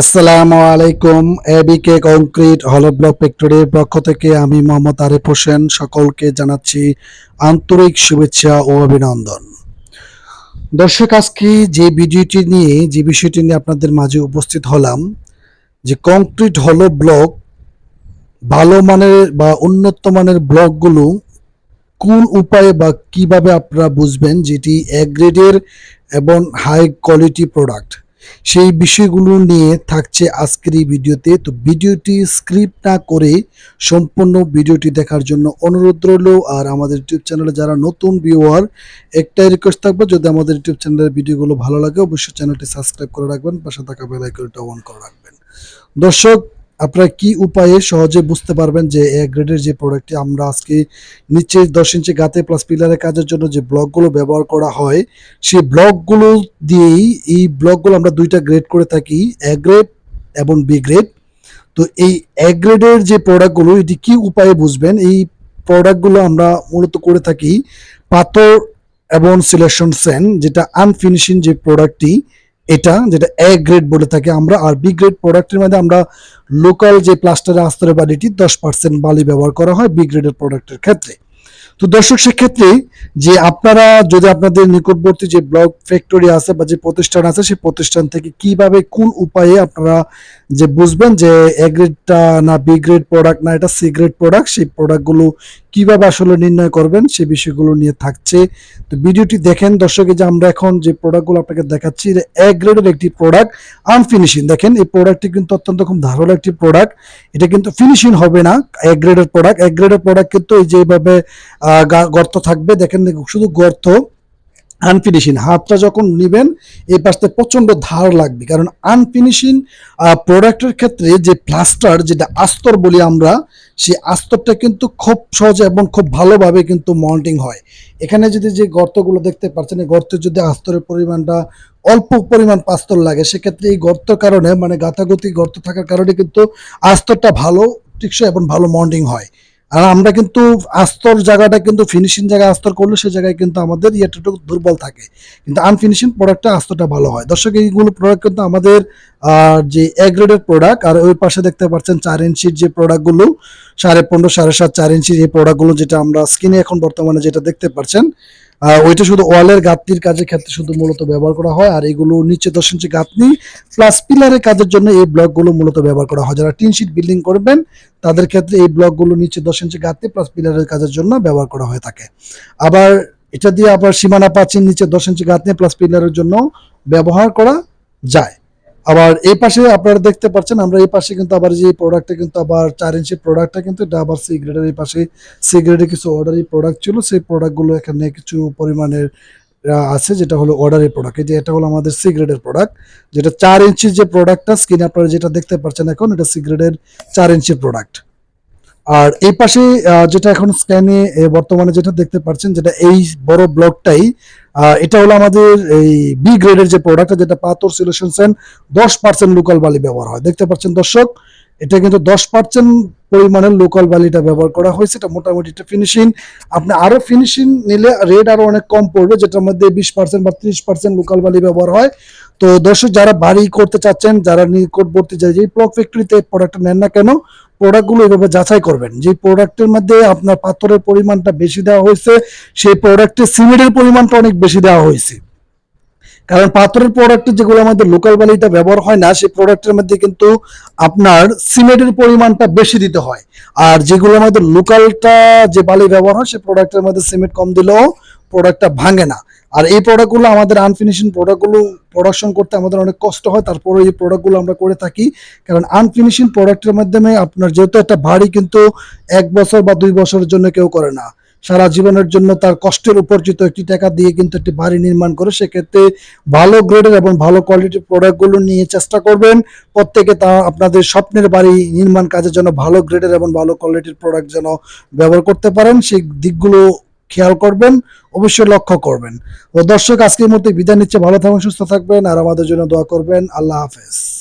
আসসালামু আলাইকুম এবিকে কংক্রিট হলো ব্লক ফ্যাক্টরির পক্ষ থেকে আমি মোহাম্মদ আরিফ হোসেন সকলকে জানাচ্ছি আন্তরিক শুভেচ্ছা ও অভিনন্দন। দর্শক, আজকে যে ভিডিওটি নিয়ে, যে বিষয়টি নিয়ে আপনাদের মাঝে উপস্থিত হলাম, যে কংক্রিট হলো ব্লক ভালো মানের বা উন্নত মানের ব্লকগুলো কোন উপায়ে বা কীভাবে আপনারা বুঝবেন যেটি এক গ্রেডের এবং হাই কোয়ালিটি প্রোডাক্ট সেই বিষয়গুলো নিয়ে থাকছে আজকের এই ভিডিওতে। তো ভিডিওটি স্ক্রিপ্ট না করে সম্পূর্ণ ভিডিওটি দেখার জন্য অনুরোধ রইল। আর আমাদের ইউটিউব চ্যানেলে যারা নতুন ভিউয়ার একটাই রিকোয়েস্ট থাকবে, যদি আমাদের ইউটিউব চ্যানেলের ভিডিওগুলো ভালো লাগে, অবশ্যই চ্যানেলটি সাবস্ক্রাইব করে রাখবেন। পাশে থাকা বেলাইকনটা অন করে রাখবেন। দর্শক আপনারা কি উপায়ে সহজে বুঝতে পারবেন যে এ গ্রেডের যে প্রোডাক্টটি আমরা আজকে নিচে দশ ইঞ্চি গাতে প্লাস পিলারের কাজের জন্য যে ব্লকগুলো ব্যবহার করা হয়, সেই ব্লকগুলো দিয়েই এই ব্লকগুলো আমরা দুইটা গ্রেড করে থাকি এ গ্রেড এবং বি গ্রেড তো এই এ গ্রেডের যে প্রোডাক্টগুলো এটি কি উপায়ে বুঝবেন? এই প্রোডাক্টগুলো আমরা মূলত করে থাকি পাথর এবং সিলেকশন সেন যেটা আনফিনিশিং যে প্রোডাক্টটি এটা যেটা এ গ্রেড বলে থাকি, আমরা আর বি গ্রেড প্রোডাক্টের মধ্যে আমরা লোকাল যে প্লাস্টারের আস্তরের বালিটি দশ পার্সেন্ট বালি ব্যবহার করা হয় বি গ্রেডের প্রোডাক্টের ক্ষেত্রে। তো দর্শক, সেক্ষেত্রে যে আপনারা যদি আপনাদের নিকটবর্তী যে ব্লক ফ্যাক্টরি আছে বা যে প্রতিষ্ঠান আছে, সেই প্রতিষ্ঠান থেকে কীভাবে কোন উপায়ে আপনারা যে বুঝবেন যে এ গ্রেডটা না বি গ্রেড প্রোডাক্ট না, এটা সি গ্রেড প্রোডাক্ট সেই প্রোডাক্টগুলো কীভাবে আসলে নির্ণয় করবেন সে বিষয়গুলো নিয়ে থাকছে। তো ভিডিওটি দেখেন দর্শকে যে আমরা এখন যে প্রোডাক্টগুলো আপনাকে দেখাচ্ছি, এটা এক গ্রেডের একটি প্রোডাক্ট আনফিনিশিং দেখেন, এই প্রোডাক্টটি কিন্তু অত্যন্ত খুব ধারালো একটি প্রোডাক্ট এটা কিন্তু ফিনিশিং হবে না এক গ্রেডের প্রোডাক্ট এক গ্রেডের প্রোডাক্ট কিন্তু এই যেভাবে গর্ত থাকবে। দেখেন, শুধু গর্ত আনফিনিশিং হাতটা যখন নেবেন, এই পাশে প্রচণ্ড ধার লাগবে। কারণ আনফিনিশিং প্রোডাক্টের ক্ষেত্রে যে প্লাস্টার যেটা আস্তর বলি আমরা, সেই আস্তরটা কিন্তু খুব সহজে এবং খুব ভালোভাবে কিন্তু মল্টিং হয়। এখানে যদি যে গর্তগুলো দেখতে পাচ্ছেন, এই গর্তের যদি আস্তরের পরিমাণটা অল্প পরিমাণ পাস্তর লাগে, সেক্ষেত্রে এই গর্তের কারণে মানে গাতাগতি গর্ত থাকার কারণে কিন্তু আস্তরটা ভালো, টিকসই এবং ভালো মন্ডিং হয়। আর আমরা কিন্তু আস্তর জায়গাটা কিন্তু ফিনিশিং জায়গায় আস্তর করলে সে জায়গায় কিন্তু আমাদের ইয়েটা দুর্বল থাকে। কিন্তু আনফিনিশিং প্রোডাক্টটা আস্তরটা ভালো হয়। দর্শক, এইগুলো প্রোডাক্ট কিন্তু আমাদের যে এ গ্রেডের প্রোডাক্ট আর ওই পাশে দেখতে পাচ্ছেন চার ইঞ্চির যে প্রোডাক্টগুলো সাড়ে পনেরো, সাড়ে সাত, চার ইঞ্চির এই প্রোডাক্টগুলো যেটা আমরা স্কিনে এখন বর্তমানে যেটা দেখতে পাচ্ছেন ওইটা শুধু ওয়ালের গাঁথনির কাজের ক্ষেত্রে শুধু মূলত ব্যবহার করা হয়, আর এগুলো নিচে দশ ইঞ্চি গাঁথনি প্লাস পিলারের কাজের জন্য এই ব্লকগুলো মূলত ব্যবহার করা হয়। যারা টিন শিট বিল্ডিং করবেন, তাদের ক্ষেত্রে এই ব্লকগুলো নিচে দশ ইঞ্চি গাঁথনি প্লাস পিলারের কাজের জন্য ব্যবহার করা হয়ে থাকে। আবার এটা দিয়ে আবার সীমানা পাচ্ছেন নিচে দশ ইঞ্চি গাঁথনি প্লাস পিলারের জন্য ব্যবহার করা যায়। আবার এই পাশে আপনারা দেখতে পাচ্ছেন, আমরা এই পাশে কিন্তু আবার যে প্রোডাক্টটা কিন্তু আবার চার ইঞ্চি প্রোডাক্টটা কিন্তু এটা আবার সি গ্রেডের এই পাশে সি গ্রেডের কিছু অর্ডারি প্রোডাক্ট ছিল, সেই প্রোডাক্টগুলো এখানে কিছু পরিমাণের আছে যেটা হলো অর্ডারের প্রোডাক্ট এই যে এটা হলো আমাদের সি গ্রেডের প্রোডাক্ট যেটা চার ইঞ্চির যে প্রোডাক্টটা স্ক্রিনে আপনারা যেটা দেখতে পাচ্ছেন এখন, এটা সি গ্রেডের চার ইঞ্চির প্রোডাক্ট আর এই পাশে যেটা এখন স্ক্যানে বর্তমানে যেটা দেখতে পাচ্ছেন, যেটা এই বড় ব্লকটাই এটা হলো আমাদের এই বি গ্রেডের যে প্রোডাক্ট যেটা পাথর সলিউশন সেন দশ পার্সেন্ট লোকাল বালি ব্যবহার হয়। দেখতে পাচ্ছেন দর্শক, এটা কিন্তু দশ পার্সেন্ট পরিমাণের লোকাল বালিটা ব্যবহার করা হয়েছে। এটা মোটামুটি একটা ফিনিশিং আপনি আরও ফিনিশিং নিলে রেট আরও অনেক কম পড়বে, যেটার মধ্যে বিশ পার্সেন্ট বা ত্রিশ পার্সেন্ট লোকাল বালি ব্যবহার হয়। তো দর্শক, যারা বাড়ি করতে চাচ্ছেন, যারা নিকটবর্তী যে ব্লক ফ্যাক্টরিতে প্রোডাক্টটা নেন না কেন প্রোডাক্টগুলো এভাবে যাচাই করবেন। যে প্রোডাক্টের মধ্যে আপনার পাথরের পরিমাণটা বেশি দেওয়া হয়েছে, সেই প্রোডাক্টে সিমেন্টের পরিমাণটা অনেক বেশি দেওয়া হয়েছে। কারণ পাথরের প্রোডাক্টে যেগুলো আমাদের লোকাল বালিটা ব্যবহার হয় না, সেই প্রোডাক্টের মধ্যে কিন্তু আপনার সিমেন্টের পরিমাণটা বেশি দিতে হয়। আর যেগুলো আমাদের লোকালটা যে বালি ব্যবহার হয়, সেই প্রোডাক্টের মধ্যে সিমেন্ট কম দিলেও প্রোডাক্টটা ভাঙে না। আর এই প্রোডাক্টগুলো আমাদের আনফিনিশিং প্রোডাক্টগুলো প্রোডাকশন করতে আমাদের অনেক কষ্ট হয়। তারপরে এই প্রোডাক্টগুলো আমরা করে থাকি। কারণ আনফিনিশিং প্রোডাক্টের মাধ্যমে আপনার যেহেতু একটা বাড়ি কিন্তু এক বছর বা দুই বছরের জন্য কেউ করে না। সারা জীবনের জন্য তার কষ্টের উপার্জিত একটি টাকা দিয়ে কিন্তু একটি বাড়ি নির্মাণ করে, সেক্ষেত্রে ভালো গ্রেডের এবং ভালো কোয়ালিটির প্রোডাক্টগুলো নিয়ে চেষ্টা করবেন। প্রত্যেকে তা আপনাদের স্বপ্নের বাড়ি নির্মাণ কাজের জন্য ভালো গ্রেডের এবং ভালো কোয়ালিটির প্রোডাক্ট যেন ব্যবহার করতে পারেন। সেই দিকগুলো খেয়াল করবেন, অবশ্যই লক্ষ্য করবেন। ও দর্শক, আজকের মধ্যে বিদায় নিচ্ছে। ভালো থাকবেন, সুস্থ থাকবেন, আর আমাদের জন্য দোয়া করবেন। আল্লাহ হাফেজ।